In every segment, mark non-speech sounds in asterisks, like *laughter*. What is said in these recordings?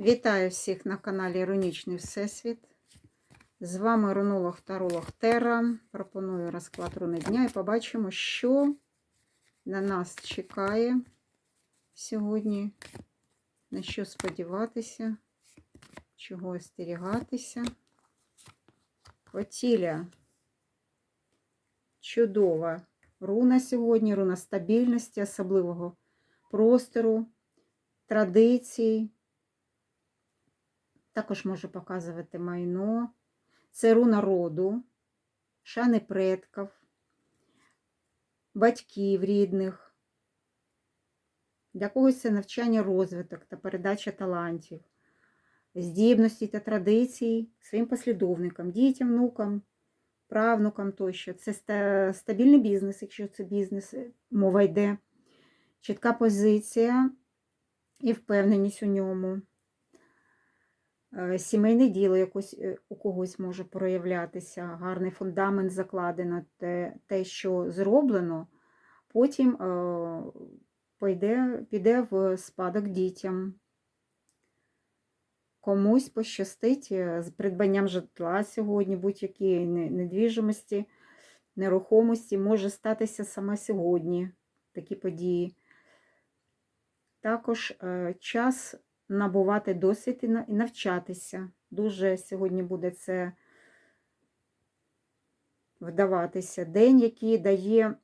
Вітаю всіх на каналі Рунічний Всесвіт. З вами рунолог Таролог Терра. Пропоную розклад руни дня і побачимо, що на нас чекає сьогодні, на що сподіватися, чого остерігатися. Отіля. Чудова руна сьогодні, руна стабільності, особливого простору, традицій. Також може показувати майно. Це руна роду, шани предків, батьків рідних. Для когось це навчання розвиток та передача талантів, здібності та традицій своїм послідовникам, дітям, внукам, правнукам тощо. Це стабільний бізнес, якщо це бізнес, е, мова йде, чітка позиція і впевненість у ньому. Е, Сімейне діло якось е, у когось може проявлятися, гарний фундамент закладено, те, те що зроблено, потім е, пойде, піде в спадок дітям. Комусь пощастить з придбанням житла сьогодні, будь-які не- недвіжимості, нерухомості може статися саме сьогодні такі події. Також час набувати досвід і навчатися. Дуже сьогодні буде це вдаватися. День, який дає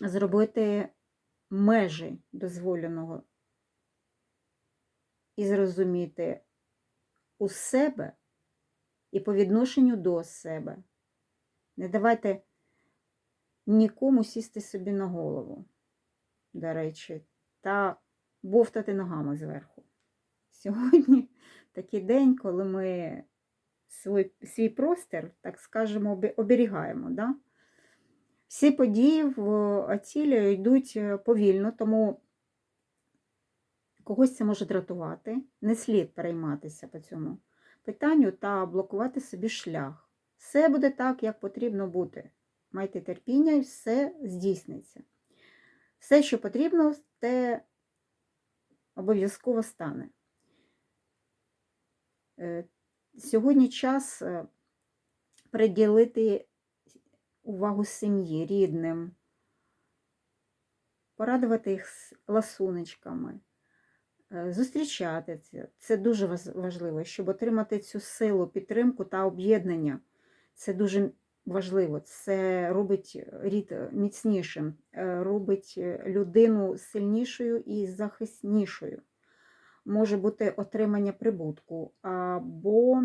зробити межі дозволеного і зрозуміти у себе і по відношенню до себе. Не давайте нікому сісти собі на голову, до речі, та бовтати ногами зверху. Сьогодні *laughs* такий день, коли ми свій, свій простір, так скажемо, оберігаємо. Да? Всі події в Ацілі йдуть е, повільно, тому когось це може дратувати. Не слід перейматися по цьому питанню та блокувати собі шлях. Все буде так, як потрібно бути. Майте терпіння і все здійсниться. Все, що потрібно, те обов'язково стане. Е, Сьогодні час е, приділити увагу сім'ї, рідним, порадувати їх з ласуночками, е, зустрічати це. Це дуже важливо, щоб отримати цю силу, підтримку та об'єднання. Це дуже важливо. Це робить рід міцнішим, робить людину сильнішою і захиснішою може бути отримання прибутку або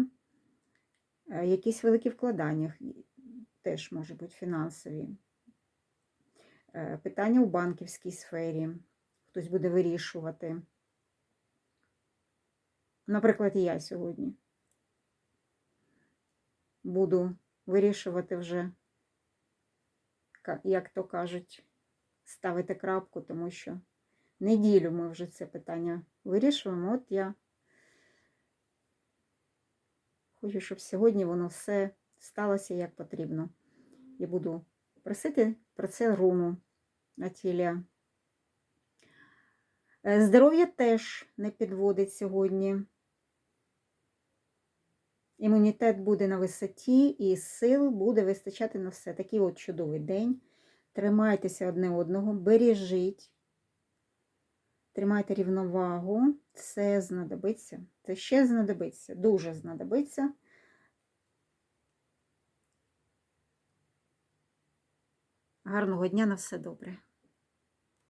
е, якісь великі вкладання, теж може бути фінансові. Е, Питання у банківській сфері хтось буде вирішувати. Наприклад, і я сьогодні буду вирішувати вже, як то кажуть, ставити крапку, тому що неділю ми вже це питання вирішуємо. От я хочу, щоб сьогодні воно все сталося як потрібно. Я буду просити про це руну Атілія. Е, Здоров'я теж не підводить сьогодні. Імунітет буде на висоті і сил буде вистачати на все. Такий от чудовий день. Тримайтеся одне одного, бережіть. Тримайте рівновагу, це знадобиться. Це ще знадобиться, дуже знадобиться. Гарного дня на все добре.